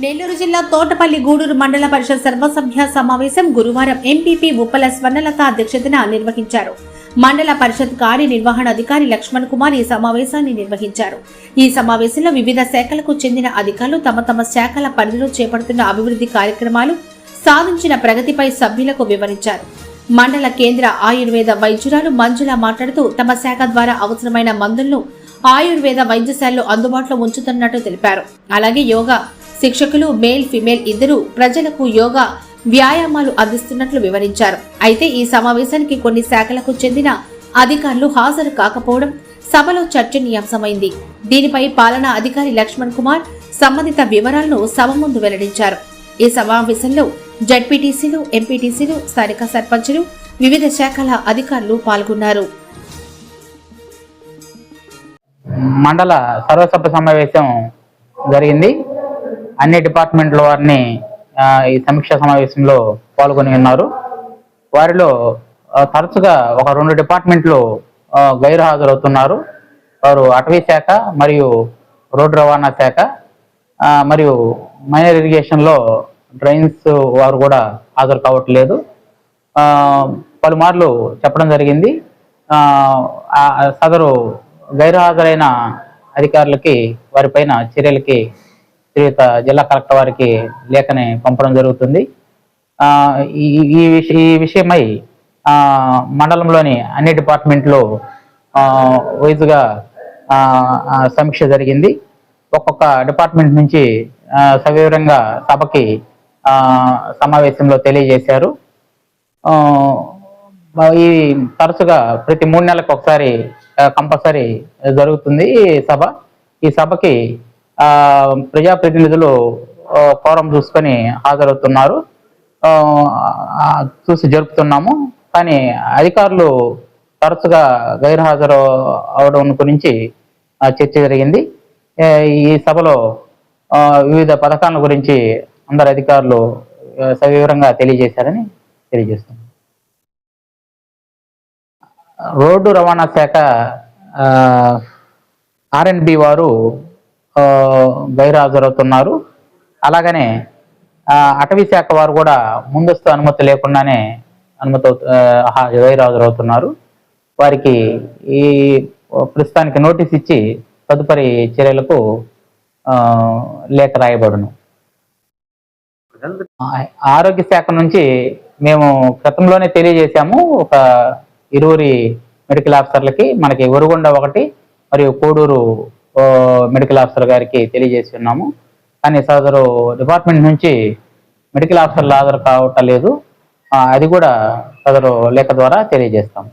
నెల్లూరు జిల్లా తోటపల్లి గూడూరు మండల పరిషత్ సర్వసభ్య సమావేశం గురువారం ఎంపీపీ ఉప్పల స్వర్ణలత అధ్యక్షతన నిర్వహించారు. మండల పరిషత్ కార్యనిర్వహణ అధికారి లక్ష్మణ్ కుమార్ ఈ సమావేశాన్ని నిర్వహించారు. ఈ సమావేశంలో వివిధ శాఖలకు చెందిన అధికారులు తమ తమ శాఖల పరిధిలో చేపడుతున్న అభివృద్ధి కార్యక్రమాలు సాధించిన ప్రగతిపై సభ్యులకు వివరించారు. మండల కేంద్ర ఆయుర్వేద వైద్యురాలు మంజుల మాట్లాడుతూ తమ శాఖ ద్వారా అవసరమైన మందులను ఆయుర్వేద వైద్యశాలలో అందుబాటులో ఉంచుతున్నట్టు తెలిపారు. అలాగే యోగా శిక్షకులు మేల్ ఫిమేల్ ఇద్దరు ప్రజలకు యోగా వ్యాయామాలు అందిస్తున్నట్లు వివరించారు. అయితే ఈ సమావేశానికి కొన్ని శాఖలకు చెందిన అధికారులు హాజరు కాకపోవడం సభలో చర్చనీయాంశమైంది. దీనిపై పాలనా అధికారి లక్ష్మణ్ కుమార్ సంబంధిత వివరాలను సభ ముందు వెల్లడించారు. ఈ సమావేశంలో జడ్పీటీసీలు ఎంపీటీసీలు స్థానిక సర్పంచులు వివిధ శాఖల అధికారులు పాల్గొన్నారు. మండల సర్వసభ సమావేశం జరిగింది. అన్ని డిపార్ట్మెంట్ల వారిని ఈ సమీక్ష సమావేశంలో పాల్గొని ఉన్నారు. వారిలో తరచుగా ఒక రెండు డిపార్ట్మెంట్లు ఆ, గైరు హాజరవుతున్నారు వారు అటవీ శాఖ మరియు రోడ్డు రవాణా శాఖ మరియు మైనర్ ఇరిగేషన్లో డ్రైన్స్ వారు కూడా హాజరు కావట్లేదు. పలుమార్లు చెప్పడం జరిగింది. సదరు గైరు హాజరైన అధికారులకి వారిపైన చర్యలకి శ్రీయుత జిల్లా కలెక్టర్ వారికి లేఖని పంపడం జరుగుతుంది. ఈ ఈ ఈ విషయమై మండలంలోని అన్ని డిపార్ట్మెంట్లు వైజ్గా సమీక్ష జరిగింది. ఒక్కొక్క డిపార్ట్మెంట్ నుంచి సవివరంగా సభకి సమావేశంలో తెలియజేశారు. ఈ తరచుగా ప్రతి మూడు నెలలకు ఒకసారి కంపల్సరీ జరుగుతుంది ఈ సభ. ఈ సభకి ప్రజాప్రతినిధులు ఫోరం చూసుకొని హాజరవుతున్నారు. చూసి జరుపుతున్నాము. కానీ అధికారులు తరచుగా గైర్హాజరు అవడం గురించి చర్చ జరిగింది. ఈ సభలో వివిధ పథకాల గురించి అందరు అధికారులు సవివరంగా తెలియజేశారని తెలియజేస్తున్నాను రోడ్డు రవాణా శాఖ ఆర్ఎన్బి వారు గైరాజరవుతున్నారు అలాగనే అటవీ శాఖ వారు కూడా ముందస్తు అనుమతి లేకుండానే అనుమతి గైరాజరవుతున్నారు వారికి ఈ ప్రస్తుతానికి నోటీస్ ఇచ్చి తదుపరి చర్యలకు లేఖ రాయబడును. ఆరోగ్య శాఖ నుంచి మేము గతంలోనే తెలియజేశాము. ఒక ఇరువురి మెడికల్ ఆఫీసర్లకి మనకి ఒరుగొండ ఒకటి మరియు కోడూరు మెడికల్ ఆఫీసర్ గారికి తెలియజేసి ఉన్నాము. కానీ సదరు డిపార్ట్మెంట్ నుంచి మెడికల్ ఆఫీసర్లు హాజరు కావటం లేదు అది కూడా సదరు లేఖ ద్వారా తెలియజేస్తాము.